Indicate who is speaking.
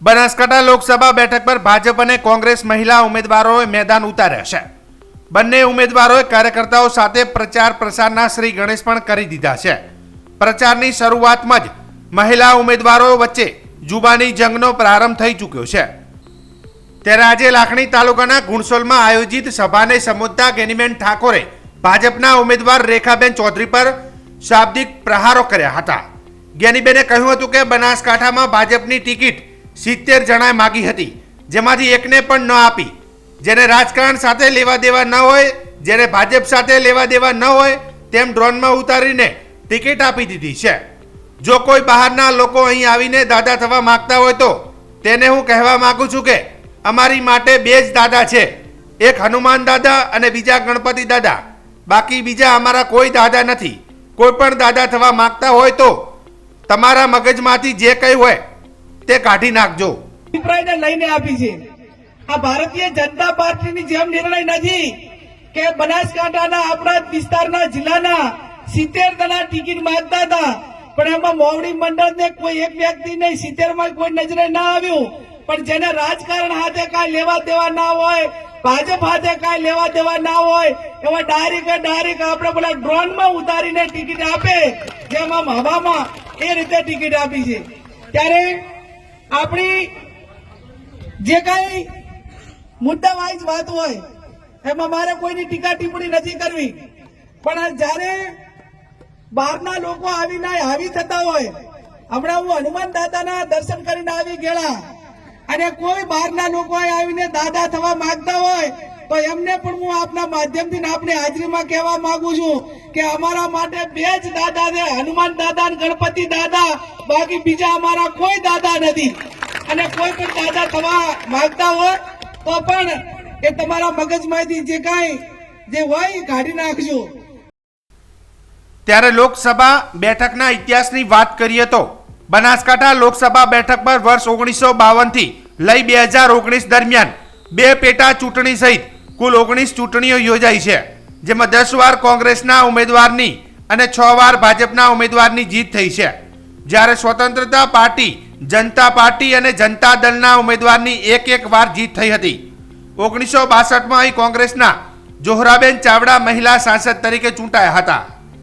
Speaker 1: બનાસકાંઠા લોકસભા બેઠક પર ભાજપ અને કોંગ્રેસ મહિલા ઉમેદવારોએ મેદાન ઉતાર્યા છે. બંને ઉમેદવારોએ કાર્યકર્તાઓ સાથે પ્રચાર પ્રસારના શ્રી ગણેશ પણ કરી દીધા છે. પ્રચારની શરૂઆતમાં જ મહિલા ઉમેદવારો વચ્ચે જુબાની જંગનો પ્રારંભ થઈ ચૂક્યો છે. ત્યારે આજે લાખણી તાલુકાના ગુણસોલમાં આયોજિત સભાને સંબોધતા ગેનીબેન ઠાકોરે ભાજપના ઉમેદવાર રેખાબેન ચૌધરી પર શાબ્દિક પ્રહારો કર્યા હતા. ગેનીબેને કહ્યું હતું કે બનાસકાંઠામાં ભાજપની ટિકિટ સિત્તેર જણાએ માગી હતી, જેમાંથી એકને પણ ન આપી. જેને રાજકારણ સાથે લેવા દેવા ન હોય, જેને ભાજપ સાથે લેવા દેવા ન હોય, તેમ ડ્રોનમાં ઉતારીને ટિકિટ આપી દીધી છે. જો કોઈ બહારના લોકો અહીં આવીને દાદા થવા માગતા હોય તો તેને હું કહેવા માગું છું કે અમારી માટે બે જ દાદા છે. એક હનુમાન દાદા અને બીજા ગણપતિ દાદા. બાકી બીજા અમારા કોઈ દાદા નથી. કોઈ પણ દાદા થવા માગતા હોય તો તમારા મગજમાંથી જે કંઈ હોય તે કાઢી નાખજો.
Speaker 2: લઈને આપી છે. આ ભારતીય જનતા પાર્ટીની જેમ નિર્ણય નથી કે બનાસકાંઠાના આપણા વિસ્તારના જિલ્લાના સિત્તેર જણા ટિકિટ માંગતા હતા. પણ એમાં મોવડી મંડળને કોઈ એક વ્યક્તિ નહીં સિત્તેરમાં કોઈ નજરે ના આવ્યું. પણ જેને રાજકારણ હાથે કાંઈ લેવા દેવા ના હોય, ભાજપ હાથે કાંઈ લેવા દેવા ના હોય એવા ડાયરેક્ટ ડાયરેક્ટ આપણે પેલા ડ્રોનમાં ઉતારીને ટિકિટ આપે, જેમ આમ હવામાં એ રીતે ટિકિટ આપી છે. ત્યારે આપણી જે કઈ મુદ્દા વાઇઝ વાત હોય, એમાં મારે કોઈની ટીકા ટિપ્પણી નથી કરવી. પણ જ્યારે બહારના લોકો આવીને હાવી થતા હોય, હમણાં હું હનુમાન દાદાના દર્શન કરીને આવી ગયેલા. અને કોઈ બહારના લોકો આવીને દાદા થવા માંગતા હોય તો એમને પણ હું આપના માધ્યમથી આપની હાજરીમાં કહેવા માંગુ છું કે અમારા માટે બે જ દાદા છે, હનુમાન દાદા અને ગણપતિ દાદા. બાકી બીજા અમારા કોઈ દાદા નથી. અને કોઈ પણ દાદા થવા માંગતા હોય, તો પણ એ તમારા મગજમાંથી જે કાંઈ જે હોય કાઢી નાખજો.
Speaker 1: ત્યારે લોકસભા બેઠકના ઇતિહાસની વાત કરીએ તો બનાસકાંઠા લોકસભા બેઠક પર વર્ષ ઓગણીસો બાવનથી લઈ બે હજાર ઓગણીસ દરમિયાન બે પેટા ચૂંટણી સહિત કુલ ઓગણીસ ચૂંટણીઓ યોજાઈ છે, જેમાં દસ વાર કોંગ્રેસના ઉમેદવારની અને છ વાર ભાજપના ઉમેદવારની જીત થઈ છે. જ્યારે સ્વતંત્રતા પાર્ટી, જનતા પાર્ટી અને જનતા દળના ઉમેદવારની એક એક વાર જીત થઈ હતી. ઓગણીસો બાસઠમાં અહીં કોંગ્રેસના જોહરાબેન ચાવડા મહિલા સાંસદ તરીકે ચૂંટાયા હતા.